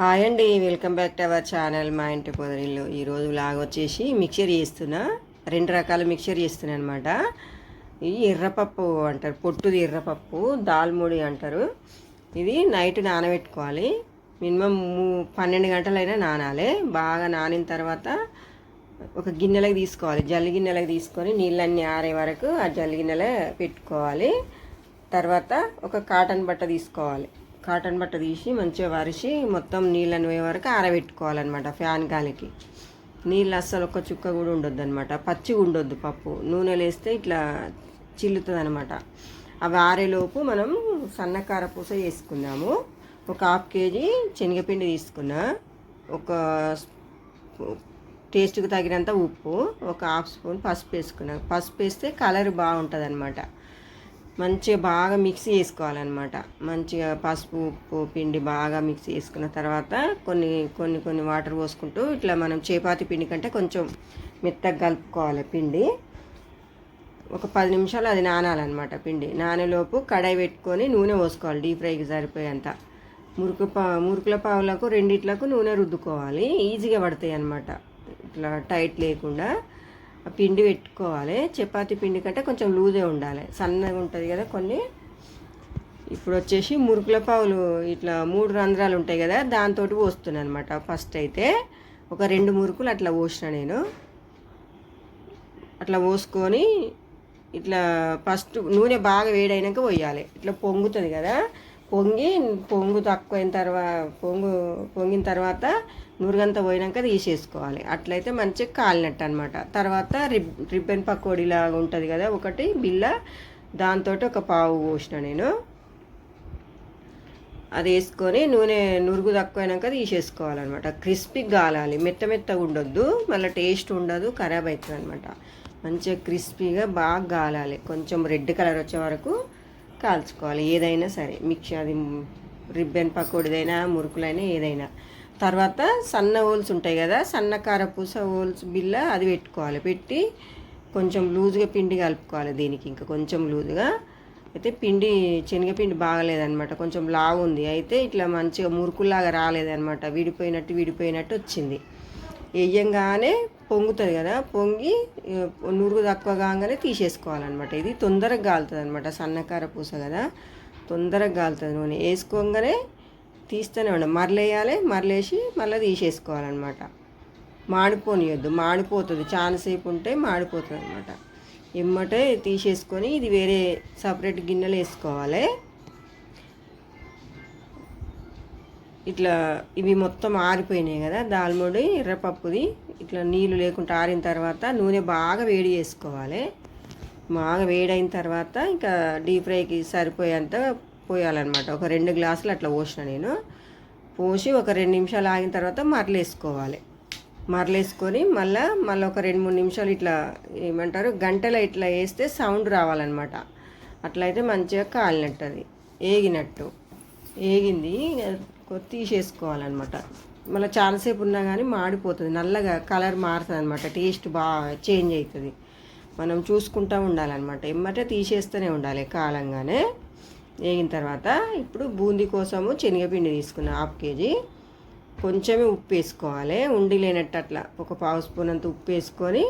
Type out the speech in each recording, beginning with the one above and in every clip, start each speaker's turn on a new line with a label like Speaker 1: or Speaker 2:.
Speaker 1: Hi అండి welcome back to our channel మా ఇంటి పొదరిల్లు. ఈరోజు లాగ్ వచ్చేసి మిక్చర్ చేస్తున్నా. రెండు రకాల మిక్చర్ చేస్తున్నా అనమాట ఈ ఎర్రపప్పు అంటారు పొట్టుది ఎర్రపప్పు దాల్ముడి అంటారు. ఇది నైట్ నానబెట్టుకోవాలి. మినిమం మూ- పన్నెండు గంటలైనా నానాలి. బాగా నానిన తర్వాత ఒక గిన్నెలకు తీసుకోవాలి. జల్లి గిన్నెలకు తీసుకొని నీళ్ళన్నీ ఆరే వరకు ఆ జల్లి గిన్నెలో పెట్టుకోవాలి. తర్వాత ఒక కాటన్ బట్ట తీసుకోవాలి. కాటన్ బట్ట తీసి మంచిగా వరిసి మొత్తం నీళ్ళని పోయే వరకు ఆరబెట్టుకోవాలన్నమాట ఫ్యాన్ గాలికి. నీళ్ళు అస్సలు ఒక చుక్క కూడా ఉండొద్దు అనమాట పచ్చిగా ఉండొద్దు పప్పు. నూనెలు వేస్తే ఇట్లా చిల్లుతుంది అనమాట అవి ఆరేలోపు మనం సన్నకార పూస వేసుకుందాము. ఒక హాఫ్ కేజీ శనగపిండి తీసుకున్నా. ఒక టేస్ట్కి తగినంత ఉప్పు. ఒక హాఫ్ స్పూన్ పసుపు వేసుకున్నాను పసుపు వేస్తే కలర్ బాగుంటుంది అనమాట మంచిగా బాగా మిక్సీ చేసుకోవాలన్నమాట. మంచిగా పసుపు ఉప్పు పిండి బాగా మిక్సీ చేసుకున్న తర్వాత కొన్ని కొన్ని కొన్ని వాటర్ పోసుకుంటూ ఇట్లా మనం చపాతి పిండి కంటే కొంచెం మెత్తగా కలుపుకోవాలి పిండి. ఒక పది నిమిషాలు అది నానాలన్నమాట పిండి. నానేలోపు కడాయి పెట్టుకొని నూనె పోసుకోవాలి డీప్ ఫ్రైకి సరిపోయేంత. మురుకు పా మురుకుల పావులకు రెండిట్లకు నూనె రుద్దుకోవాలి. ఈజీగా పడతాయి అన్నమాట ఇట్లా టైట్ లేకుండా. పిండి పెట్టుకోవాలి. చపాతి పిండి కంటే కొంచెం లూజే ఉండాలి. సన్నగా ఉంటుంది కదా కొన్ని. ఇప్పుడు వచ్చేసి మురుకుల పావులు ఇట్లా మూడు రంధ్రాలు ఉంటాయి కదా దాంతో పోస్తున్నాను అనమాట ఫస్ట్ అయితే ఒక రెండు మురుకులు అట్లా పోసిన నేను. అట్లా పోసుకొని ఇట్లా ఫస్ట్ నూనె బాగా వేడైనాక పోయాలి. ఇట్లా పొంగుతుంది కదా పొంగి పొంగు తక్కువైన తర్వాత పొంగు పొంగిన తర్వాత నూరుగంతా పోయినాక తీసేసుకోవాలి. అట్లయితే మంచిగా కాలినట్టు అనమాట తర్వాత రిబ్ రిబ్బన్ పకోడీలాగా ఉంటుంది కదా ఒకటి బిల్ల దాంతో ఒక పావు పోసిన నేను. అది వేసుకొని నూనె నురుగు తక్కువైనాక తీసేసుకోవాలన్నమాట. క్రిస్పీగా కాలాలి మెత్త మెత్తగా ఉండొద్దు. మళ్ళీ టేస్ట్ ఉండదు ఖరాబ్ అవుతుంది అనమాట మంచిగా క్రిస్పీగా బాగా కాలాలి కొంచెం రెడ్ కలర్ వచ్చే వరకు కాల్చుకోవాలి ఏదైనా సరే. మిక్సీ అది రిబ్బన్ పకోడీదైనా మురుకులైనా ఏదైనా. తర్వాత సన్న హోల్స్ ఉంటాయి కదా సన్న కారపూస హోల్స్ బిల్ల అది పెట్టుకోవాలి. పెట్టి కొంచెం లూజుగా పిండి కలుపుకోవాలి దీనికి ఇంకా కొంచెం లూజుగా. అయితే పిండి శనగపిండి బాగలేదనమాట కొంచెం లావు ఉంది అయితే ఇట్లా మంచిగా మురుకులాగా రాలేదనమాట విడిపోయినట్టు విడిపోయినట్టు వచ్చింది. వేయంగానే పొంగుతుంది కదా పొంగి నూరుగు తక్కువ కాగానే తీసేసుకోవాలన్నమాట. ఇది తొందరగా కాలుతుంది అనమాట సన్నకార పూస కదా. తొందరగా కాలుతుంది నూనె. వేసుకోగానే తీస్తూనే ఉండాలి మరలేయాలి మరలేసి మళ్ళీ తీసేసుకోవాలన్నమాట. మాడిపోనియొద్దు మాడిపోతుంది. చాలాసేపు ఉంటే మాడిపోతుంది అనమాట ఎమ్మటే తీసేసుకొని ఇది వేరే సపరేట్ గిన్నెలు వేసుకోవాలి. ఇట్లా ఇవి మొత్తం ఆరిపోయినాయి కదా దాల్ముడి ఎర్రపప్పుది ఇట్లా నీళ్ళు లేకుండా ఆరిన తర్వాత నూనె బాగా వేడి చేసుకోవాలి. బాగా వేడైన తర్వాత ఇంకా డీప్ ఫ్రైకి సరిపోయేంత పోయాలన్నమాట. ఒక రెండు గ్లాసులు అట్లా పోసిన నేను. పోసి ఒక రెండు నిమిషాలు ఆగిన తర్వాత మరలేసుకోవాలి. మరలేసుకొని మళ్ళీ మళ్ళీ ఒక రెండు మూడు నిమిషాలు ఇట్లా ఏమంటారు గంటలో ఇట్లా వేస్తే సౌండ్ రావాలన్నమాట. అట్లయితే మంచిగా కాలినట్టు అది ఏగినట్టు. ఏగింది తీసేసుకోవాలన్నమాట. మళ్ళీ చాలాసేపు ఉన్నా కానీ మాడిపోతుంది. నల్లగా కలర్ మారుతుంది అనమాట టేస్ట్ బాగా చేంజ్ అవుతుంది మనం చూసుకుంటూ ఉండాలన్నమాట. ఎమ్మటే తీసేస్తూనే ఉండాలి కాలంగానే. వేగిన తర్వాత ఇప్పుడు బూందీ కోసము శనగపిండి తీసుకున్న హాఫ్ కేజీ. కొంచెమే ఉప్పు వేసుకోవాలి. ఉండి లేనట్టు అట్లా ఒక పావు స్పూన్ అంత ఉప్పు వేసుకొని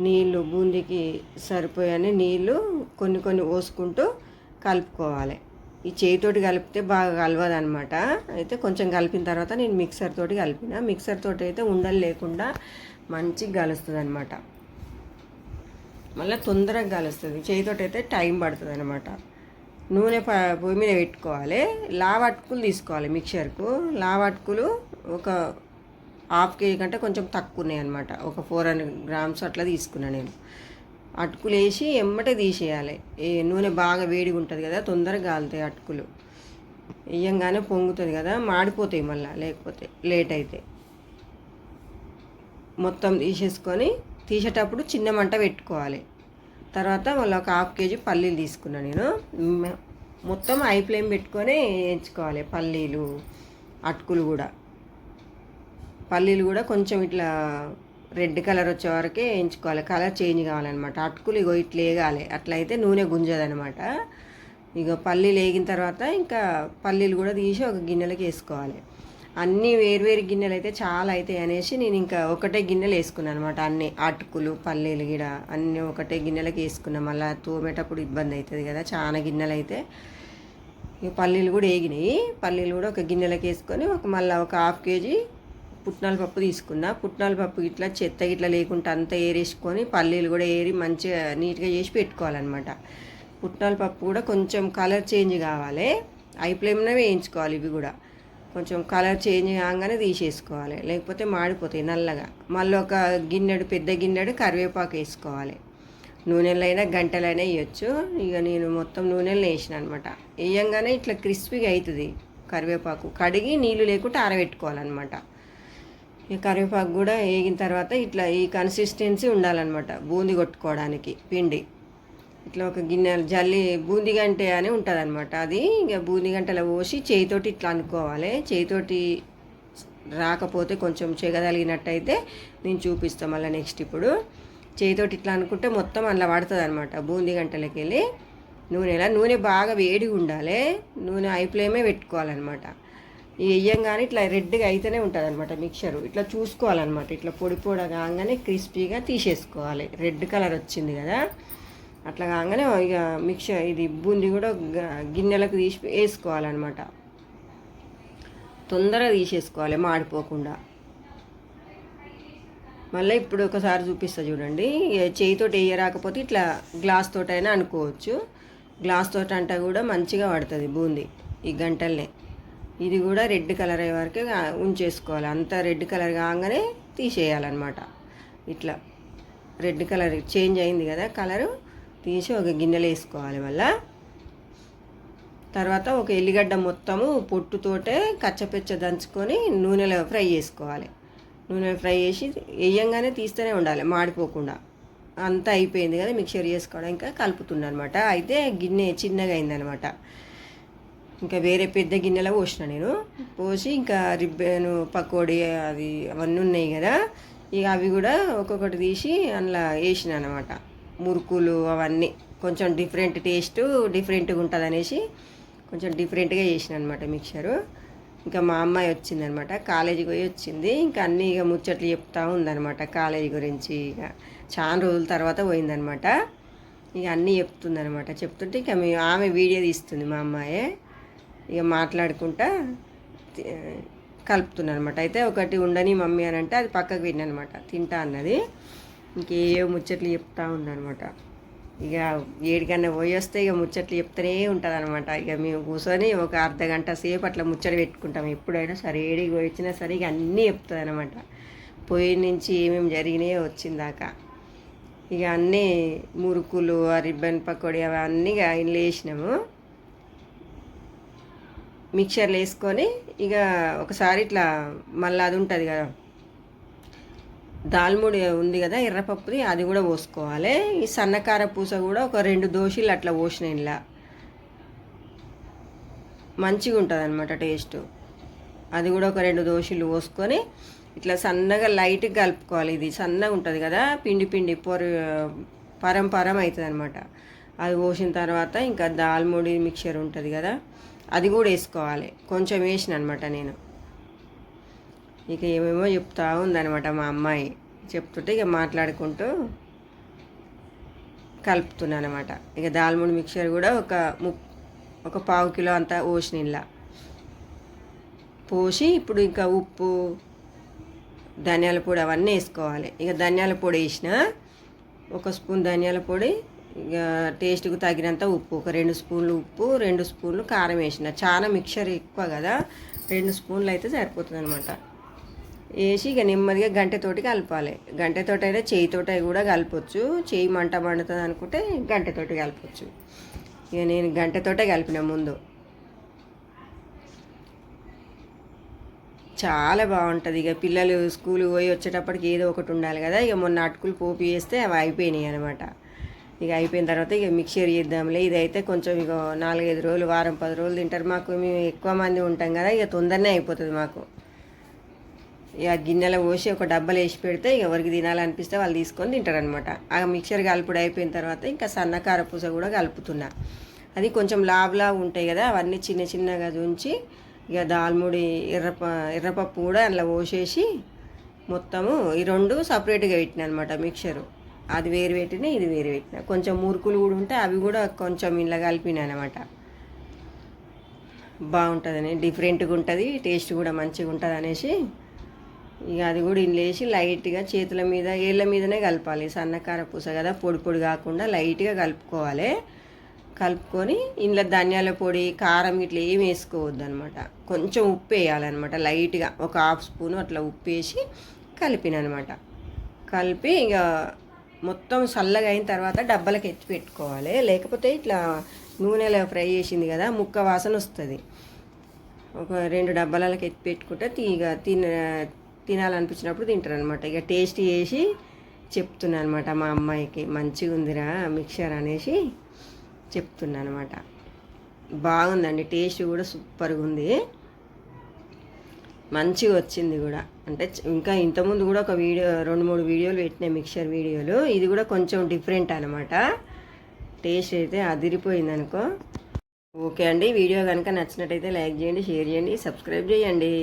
Speaker 1: నీళ్ళు బూందీకి సరిపోయని నీళ్ళు కొన్ని కొన్ని పోసుకుంటూ కలుపుకోవాలి. ఈ చేయితోటి కలిపితే బాగా కలవదు అనమాట అయితే కొంచెం కలిపిన తర్వాత నేను మిక్సర్ తోటి కలిపిన. మిక్సర్ తోటి అయితే ఉండలు లేకుండా మంచిగా కలుస్తుంది అనమాట మళ్ళీ తొందరగా కలుస్తుంది. చేయితోటి అయితే టైం పడుతుంది అనమాట నూనె ప పొయ్యి మీద పెట్టుకోవాలి. లావు అటుకులు తీసుకోవాలి మిక్చర్కు లావు అటుకులు ఒక హాఫ్ కేజీ కంటే కొంచెం తక్కువ ఉన్నాయి అనమాట ఒక ఫోర్ హండ్రెడ్ గ్రామ్స్ అట్లా తీసుకున్నాను నేను. అటుకులు వేసి ఎమ్మటే తీసేయాలి. ఏ నూనె బాగా వేడిగా ఉంటుంది కదా తొందరగా కాలుతాయి అటుకులు. వేయంగానే పొంగుతుంది కదా మాడిపోతాయి మళ్ళీ లేకపోతే లేట్ అయితే. మొత్తం తీసేసుకొని తీసేటప్పుడు చిన్న మంట పెట్టుకోవాలి. తర్వాత మళ్ళీ ఒక హాఫ్ కేజీ పల్లీలు తీసుకున్నాను నేను. మొత్తం ఐ ఫ్లేమ్ పెట్టుకొని వేయించుకోవాలి పల్లీలు అటుకులు కూడా. పల్లీలు కూడా కొంచెం ఇట్లా రెడ్ కలర్ వచ్చే వరకే వేయించుకోవాలి. కలర్ చేంజ్ కావాలన్నమాట. అటుకులు ఇగో ఇట్లా వేగాలి అట్లయితే నూనె గుంజదనమాట ఇక పల్లీలు వేగిన తర్వాత ఇంకా పల్లీలు కూడా తీసి ఒక గిన్నెలోకి వేసుకోవాలి. అన్నీ వేరువేరు గిన్నెలు అయితే చాలా అవుతాయి అనేసి నేను ఇంకా ఒకటే గిన్నెలు వేసుకున్నాను అనమాట అన్ని అటుకులు పల్లీలు గిడ అన్నీ ఒకటే గిన్నెలకు వేసుకున్నాం. మళ్ళీ తోమేటప్పుడు ఇబ్బంది అవుతుంది కదా. చాలా గిన్నెలు అయితే ఇక పల్లీలు కూడా వేగినాయి. పల్లీలు కూడా ఒక గిన్నెలకు వేసుకొని ఒక మళ్ళీ ఒక హాఫ్ కేజీ పుట్నాల పప్పు తీసుకున్నా. పుట్నాల పప్పు ఇట్లా చెత్త ఇట్లా లేకుండా అంతా ఏరేసుకొని పల్లీలు కూడా ఏరి మంచిగా నీట్గా చేసి పెట్టుకోవాలన్నమాట. పుట్నాల పప్పు కూడా కొంచెం కలర్ చేంజ్ కావాలి. ఐ ఫ్లేమ్లో వేయించుకోవాలి ఇవి కూడా. కొంచెం కలర్ చేంజ్ కాగానే తీసేసుకోవాలి. లేకపోతే మాడిపోతాయి నల్లగా. మళ్ళీ ఒక గిన్నెడు పెద్ద గిన్నెడు కరివేపాకు వేసుకోవాలి. నూనెలైనా గంటలైనా వేయచ్చు. ఇక నేను మొత్తం నూనెలు వేసిన అనమాట వేయంగానే ఇట్లా క్రిస్పీగా అవుతుంది కరివేపాకు. కడిగి నీళ్ళు లేకుండా ఆరబెట్టుకోవాలన్నమాట. ఈ కరివేపాకు కూడా వేగిన తర్వాత ఇట్లా ఈ కన్సిస్టెన్సీ ఉండాలన్నమాట. బూందీ కొట్టుకోవడానికి పిండి. ఇట్లా ఒక గిన్నె జల్లి బూందీ గంటె అని ఉంటుంది అనమాట అది ఇక బూందీ గంటలో పోసి చేయితోటి ఇట్లా అనుకోవాలి. చేయితోటి రాకపోతే కొంచెం చేయగలిగినట్టయితే నేను చూపిస్తాను మళ్ళీ నెక్స్ట్ ఇప్పుడు. చేయితోటి ఇట్లా అనుకుంటే మొత్తం అందులో పడుతుంది అనమాట బూందీ గంటలకి వెళ్ళి నూనెలా నూనె బాగా వేడిగా ఉండాలి నూనె ఐ ఫ్లేమే పెట్టుకోవాలన్నమాట. వేయంగానే ఇట్లా రెడ్గా అయితేనే ఉంటుంది అనమాట మిక్చరు. ఇట్లా చూసుకోవాలన్నమాట. ఇట్లా పొడి పొడి కాగానే క్రిస్పీగా తీసేసుకోవాలి. రెడ్ కలర్ వచ్చింది కదా. అట్లా కాగానే ఇక మిక్చర్ ఇది బూంది కూడా గిన్నెలకు తీసి వేసుకోవాలన్నమాట. తొందరగా తీసేసుకోవాలి మాడిపోకుండా. మళ్ళీ ఇప్పుడు ఒకసారి చూపిస్తా చూడండి. ఇక చేయితోటి వేయరాకపోతే ఇట్లా గ్లాస్ తోటైనా అనుకోవచ్చు. గ్లాస్ తోట అంటే కూడా మంచిగా పడుతుంది బూందీ ఈ గంటలనే. ఇది కూడా రెడ్ కలర్ అయ్యే వరకు ఉంచేసుకోవాలి. అంత రెడ్ కలర్ కాగానే తీసేయాలన్నమాట. ఇట్లా రెడ్ కలర్ చేంజ్ అయింది కదా కలరు తీసి ఒక గిన్నెలో వేసుకోవాలి మళ్ళా. తర్వాత ఒక ఎల్లిగడ్డ మొత్తము పొట్టుతోటే కచ్చపెచ్చ దంచుకొని నూనెలో ఫ్రై చేసుకోవాలి. నూనెలో ఫ్రై చేసి వేయంగానే తీస్తూనే ఉండాలి మాడిపోకుండా. అంతా అయిపోయింది కదా మిక్చర్ చేసుకోవడం ఇంకా కలుపుతున్నా అనమాట అయితే గిన్నె చిన్నగా అయిందనమాట ఇంకా వేరే పెద్ద గిన్నెలో పోసిన నేను. పోసి ఇంకా రిబ్బెను పకోడీ అది అవన్నీ ఉన్నాయి కదా. ఇక అవి కూడా ఒక్కొక్కటి తీసి అందులో వేసిన అనమాట మురుకులు అవన్నీ. కొంచెం డిఫరెంట్ టేస్ట్ డిఫరెంట్గా ఉంటుంది అనేసి కొంచెం డిఫరెంట్గా చేసిన అనమాట మిక్చరు ఇంకా మా అమ్మాయి వచ్చిందనమాట కాలేజీకి పోయి వచ్చింది. ఇంకా అన్నీ ఇక ముచ్చట్లు చెప్తా ఉందనమాట కాలేజీ గురించి. ఇక చాలా రోజుల తర్వాత పోయిందనమాట ఇక అన్నీ చెప్తుందనమాట చెప్తుంటే ఇక మేము ఆమె వీడియో తీస్తుంది మా అమ్మాయే. ఇక మాట్లాడుకుంటా తి- కలుపుతున్నాను అనమాట అయితే ఒకటి ఉండని మమ్మీ అని అంటే అది పక్కకు అనమాట తింటా అన్నది. ఇంకేవో ముచ్చట్లు చెప్తా ఉందనమాట ఇక ఏడికన్నా పోయి వస్తే ఇక ముచ్చట్లు చెప్తూనే ఉంటుంది అనమాట ఇక మేము కూర్చొని ఒక అర్ధ గంట సేపు అట్లా ముచ్చట పెట్టుకుంటాం. ఎప్పుడైనా సరే ఏడికి పోయి వచ్చినా సరే ఇక అన్నీ చెప్తుంది అనమాట పోయి నుంచి ఏమేమి జరిగినాయో వచ్చిందాకా ఇక అన్నీ మురుకులు ఆ రిబ్బన్ పకోడీ అవన్నీ ఇక ఇంట్లో వేసినాము. మిక్చర్లు వేసుకొని ఇక ఒకసారి ఇట్లా మళ్ళీ అది ఉంటుంది కదా దాల్ముడి ఉంది కదా ఎర్రపప్పుది అది కూడా పోసుకోవాలి. ఈ సన్నకార పూస కూడా ఒక రెండు దోశలు అట్లా పోసిన ఇలా మంచిగా ఉంటుంది అనమాట టేస్ట్. అది కూడా ఒక రెండు దోశలు పోసుకొని ఇట్లా సన్నగా లైట్గా కలుపుకోవాలి. ఇది సన్నగా ఉంటుంది కదా పిండి పిండి పొర పరం పరం అవుతుంది అనమాట అది పోసిన తర్వాత ఇంకా దాల్ముడి మిక్చర్ ఉంటుంది కదా అది కూడా వేసుకోవాలి. కొంచెం వేసిన అనమాట నేను. ఇక ఏమేమో చెప్తా ఉందనమాట మా అమ్మాయి. చెప్తుంటే ఇక మాట్లాడుకుంటూ కలుపుతున్నాను అనమాట ఇక దాల్ముడి మిక్చర్ కూడా ఒక ము ఒక పావు కిలో అంతా పోసిన పోసి ఇప్పుడు ఇంకా ఉప్పు ధనియాల పొడి అవన్నీ వేసుకోవాలి. ఇక ధనియాల పొడి వేసిన ఒక స్పూన్ ధనియాల పొడి టేస్ట్కి తగినంత ఉప్పు ఒక రెండు స్పూన్లు ఉప్పు రెండు స్పూన్లు కారం వేసిన. చాలా మిక్చర్ ఎక్కువ కదా రెండు స్పూన్లు అయితే సరిపోతుంది అనమాట వేసి ఇక నెమ్మదిగా గంటెతోటి కలపాలి. గంటెతోటి అయితే చేయితోటి కూడా కలపొచ్చు. చేయి మంట మండుతుంది అనుకుంటే గంటెతోటి కలపొచ్చు. ఇక నేను గంటెతోటే కలిపిన ముందు. చాలా బాగుంటుంది. ఇక పిల్లలు స్కూల్ పోయి వచ్చేటప్పటికి ఏదో ఒకటి ఉండాలి కదా. ఇక మొన్న అటుకులు పోపు చేస్తే అవి అయిపోయినాయి అనమాట ఇక అయిపోయిన తర్వాత ఇక మిక్చర్ చేద్దాంలే. ఇదైతే కొంచెం ఇక నాలుగైదు రోజులు వారం పది రోజులు తింటారు. మాకు మేము ఎక్కువ మంది ఉంటాం కదా ఇక తొందరనే అయిపోతుంది మాకు. ఇక గిన్నెలో పోసి ఒక డబ్బాలు వేసి పెడితే ఇక ఎవరికి తినాలనిపిస్తే వాళ్ళు తీసుకొని తింటారనమాట ఆ మిక్చర్ కలుపుడు అయిపోయిన తర్వాత ఇంకా సన్నకార పూస కూడా కలుపుతున్నా. అది కొంచెం లావ్ ఉంటాయి కదా అవన్నీ చిన్న చిన్నగా ఉంచి ఇక దాల్ముడి ఎర్రప ఎర్రపప్పు కూడా అందులో పోసేసి మొత్తము ఈ రెండు సపరేట్గా పెట్టిన అనమాట మిక్చరు అది వేరు పెట్టిన ఇది వేరు పెట్టిన. కొంచెం మురుకులు కూడా ఉంటే అవి కూడా కొంచెం ఇంట్లో కలిపిన అనమాట బాగుంటుందని డిఫరెంట్గా ఉంటుంది టేస్ట్ కూడా మంచిగా ఉంటుంది అనేసి ఇక అది కూడా ఇందులో వేసి లైట్గా చేతుల మీద ఏళ్ళ మీదనే కలపాలి. సన్నకార పూస కదా పొడి పొడి కాకుండా లైట్గా కలుపుకోవాలి. కలుపుకొని ఇంట్లో ధనియాల పొడి కారం ఇట్లా ఏమి వేసుకోవద్దు అనమాట కొంచెం ఉప్పు వేయాలన్నమాట లైట్గా ఒక హాఫ్ స్పూన్ అట్లా ఉప్పు వేసి కలిపిన అనమాట కలిపి ఇక మొత్తం చల్లగా అయిన తర్వాత డబ్బాలకు ఎత్తి పెట్టుకోవాలి. లేకపోతే ఇట్లా నూనెలో ఫ్రై చేసింది కదా ముక్క వాసన వస్తుంది. ఒక రెండు డబ్బాలకి ఎత్తి పెట్టుకుంటే తీగ తిన తినాలనిపించినప్పుడు తింటారు అనమాట ఇక టేస్ట్ చేసి చెప్తున్నాను అనమాట మా అమ్మాయికి. మంచిగా ఉందిరా మిక్చర్ అనేసి చెప్తున్నాను అనమాట బాగుందండి టేస్ట్ కూడా సూపర్గా ఉంది. మంచిగా వచ్చింది కూడా. అంటే ఇంకా ఇంతకుముందు కూడా ఒక వీడియో రెండు మూడు వీడియోలు పెట్టినాయి మిక్చర్ వీడియోలు. ఇది కూడా కొంచెం డిఫరెంట్ అనమాట టేస్ట్ అయితే అదిరిపోయింది అనుకో. ఓకే అండి. వీడియో కనుక నచ్చినట్టయితే లైక్ చేయండి షేర్ చేయండి సబ్స్క్రైబ్ చేయండి.